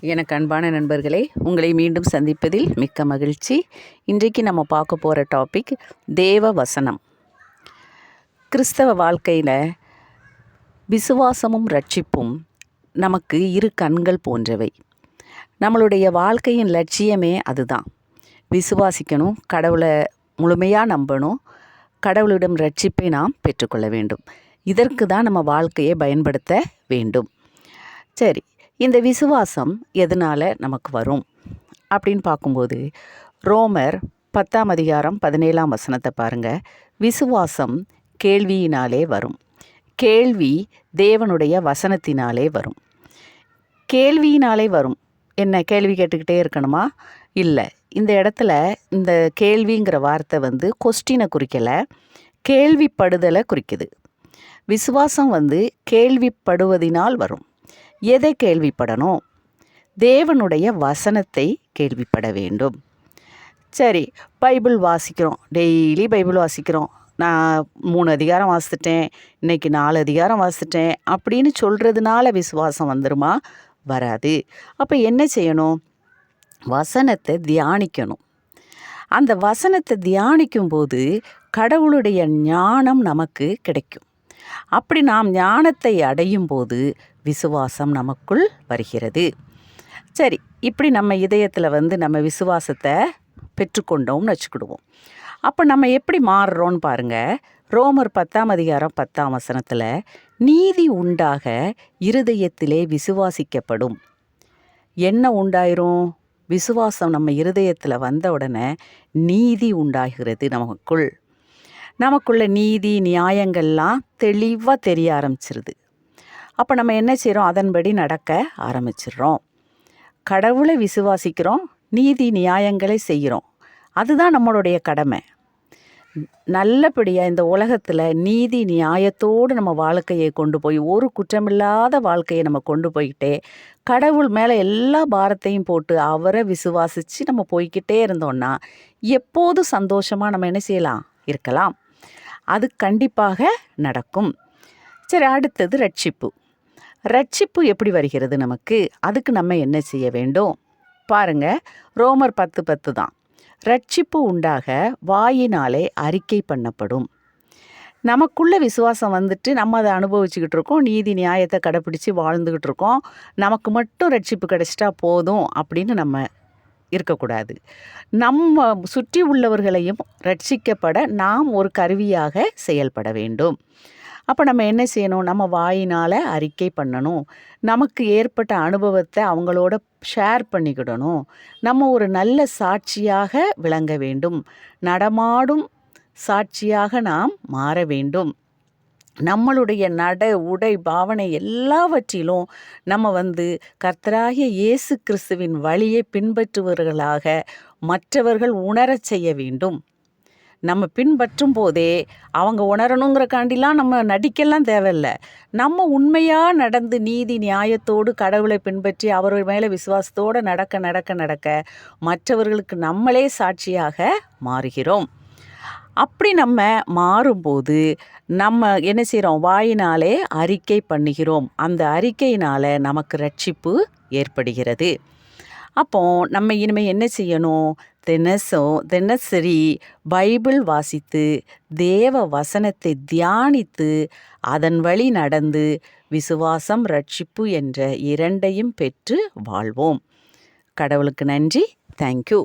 எனக்கு அன்பான நண்பர்களே உங்களை மீண்டும் சந்திப்பதில் மிக்க மகிழ்ச்சி. இன்றைக்கு நம்ம பார்க்க போகிற டாபிக் தேவ வசனம். கிறிஸ்தவ வாழ்க்கையில் விசுவாசமும் ரட்சிப்பும் நமக்கு இரு கண்கள் போன்றவை. நம்மளுடைய வாழ்க்கையின் லட்சியமே அதுதான். விசுவாசிக்கணும் கடவுளை முழுமையாக நம்பணும் கடவுளிடம் ரட்சிப்பை நாம் பெற்றுக்கொள்ள வேண்டும். இதற்கு தான் நம்ம வாழ்க்கையை பயன்படுத்த வேண்டும். சரி இந்த விசுவாசம் எதனால் நமக்கு வரும்? அப்படின்னு பார்க்கும்போது ரோமர் பத்தாம் அதிகாரம் பதினேழாம் வசனத்தை பாருங்கள் விசுவாசம் கேள்வியினாலே வரும். கேள்வி தேவனுடைய வசனத்தினாலே வரும். கேள்வியினாலே வரும். என்ன கேள்வி கேட்டுக்கிட்டே இருக்கணுமா? இல்லை. இந்த இடத்துல இந்த கேள்விங்கிற வார்த்தை வந்து கொஸ்டினை குறிக்கலை கேள்விப்படுதலை குறிக்குது. விசுவாசம் வந்து கேள்விப்படுவதினால் வரும். எதை கேள்விப்படணும்? தேவனுடைய வசனத்தை கேள்விப்பட வேண்டும். சரி பைபிள் வாசிக்கிறோம். டெய்லி பைபிள் வாசிக்கிறோம். நான் மூணு அதிகாரம் வாசிச்சிட்டேன் இன்றைக்கி நாலு அதிகாரம் வாசிச்சிட்டேன் அப்படின்னு சொல்கிறதுனால விசுவாசம் வந்துடுமா வராது. அப்போ என்ன செய்யணும்? வசனத்தை தியானிக்கணும். அந்த வசனத்தை தியானிக்கும் போது கடவுளுடைய ஞானம் நமக்கு கிடைக்கும். அப்படி நாம் ஞானத்தை அடையும் போது விசுவாசம் நமக்குள் வருகிறது. சரி இப்படி நம்ம இதயத்தில் வந்து நம்ம விசுவாசத்தை பெற்றுக்கொண்டோம்னு வச்சுக்கிடுவோம். அப்போ நம்ம எப்படி மாறுறோம்னு பாருங்கள் ரோமர் பத்தாம் அதிகாரம் பத்தாம் வசனத்தில் நீதி உண்டாக இருதயத்திலே விசுவாசிக்கப்படும். என்ன உண்டாயிரும்? விசுவாசம் நம்ம இருதயத்தில் வந்த உடனே நீதி உண்டாகிறது நமக்குள். நமக்குள்ள நீதி நியாயங்கள்லாம் தெளிவாக தெரிய ஆரம்பிச்சிருது. அப்போ நம்ம என்ன செய்கிறோம் அதன்படி நடக்க ஆரம்பிச்சிடுறோம். கடவுளை விசுவாசிக்கிறோம். நீதி நியாயங்களை செய்கிறோம். அதுதான் நம்மளுடைய கடமை. நல்லபடியாக இந்த உலகத்தில் நீதி நியாயத்தோடு நம்ம வாழ்க்கையை கொண்டு போய் ஒரு குற்றமில்லாத வாழ்க்கையை நம்ம கொண்டு போய்கிட்டே கடவுள் மேலே எல்லா பாரத்தையும் போட்டு அவரை விசுவாசித்து நம்ம போய்கிட்டே இருந்தோம்னா எப்போதும் சந்தோஷமாக நம்ம என்ன செய்யலாம்? இருக்கலாம். அது கண்டிப்பாக நடக்கும். சரி அடுத்தது ரட்சிப்பு. ரட்சிப்பு எப்படி வருகிறது நமக்கு? அதுக்கு நம்ம என்ன செய்ய வேண்டும்? பாருங்க ரோமர் பத்து பத்து தான். ரட்சிப்பு உண்டாக வாயினாலே அறிக்கை பண்ணப்படும். நமக்குள்ள விசுவாசம் வந்துட்டு நம்ம அதை அனுபவிச்சுக்கிட்டு இருக்கோம் நீதி நியாயத்தை கடைப்பிடிச்சு வாழ்ந்துக்கிட்டு இருக்கோம். நமக்கு மட்டும் ரட்சிப்பு கிடைச்சிட்டா போதும் அப்படின்னு நம்ம இருக்கக்கூடாது. நம்ம சுற்றி உள்ளவர்களையும் ரட்சிக்கப்பட நாம் ஒரு கருவியாக செயல்பட வேண்டும். அப்போ நம்ம என்ன செய்யணும்? நம்ம வாயினால் அறிக்கை பண்ணணும். நமக்கு ஏற்பட்ட அனுபவத்தை அவங்களோட ஷேர் பண்ணிக்கிடணும். நம்ம ஒரு நல்ல சாட்சியாக விளங்க வேண்டும். நடமாடும் சாட்சியாக நாம் மாற வேண்டும். நம்மளுடைய நட உடை பாவனை எல்லாவற்றிலும் நம்ம வந்து கர்த்தராகிய இயேசு கிறிஸ்துவின் வழியை பின்பற்றுவர்களாக மற்றவர்கள் உணரச் செய்ய வேண்டும். நம்ம பின்பற்றும் போதே அவங்க உணரணுங்கிறக்காண்டிலாம் நம்ம நடிக்கலாம் தேவையில்ல. நம்ம உண்மையாக நடந்து நீதி நியாயத்தோடு கடவுளை பின்பற்றி அவர் மேலே விசுவாசத்தோடு நடக்க நடக்க நடக்க மற்றவர்களுக்கு நம்மளே சாட்சியாக மாறுகிறோம். அப்படி நம்ம மாறும்போது நம்ம என்ன செய்கிறோம்? வாயினாலே அறிக்கை பண்ணுகிறோம். அந்த அறிக்கையினால் நமக்கு ரட்சிப்பு ஏற்படுகிறது. அப்போ நம்ம இனிமேல் என்ன செய்யணும்? தினசும் தினசரி பைபிள் வாசித்து தேவ வசனத்தை தியானித்து அதன் வழி நடந்து விசுவாசம் ரட்சிப்பு என்ற இரண்டையும் பெற்று வாழ்வோம். கடவுளுக்கு நன்றி. தேங்க்யூ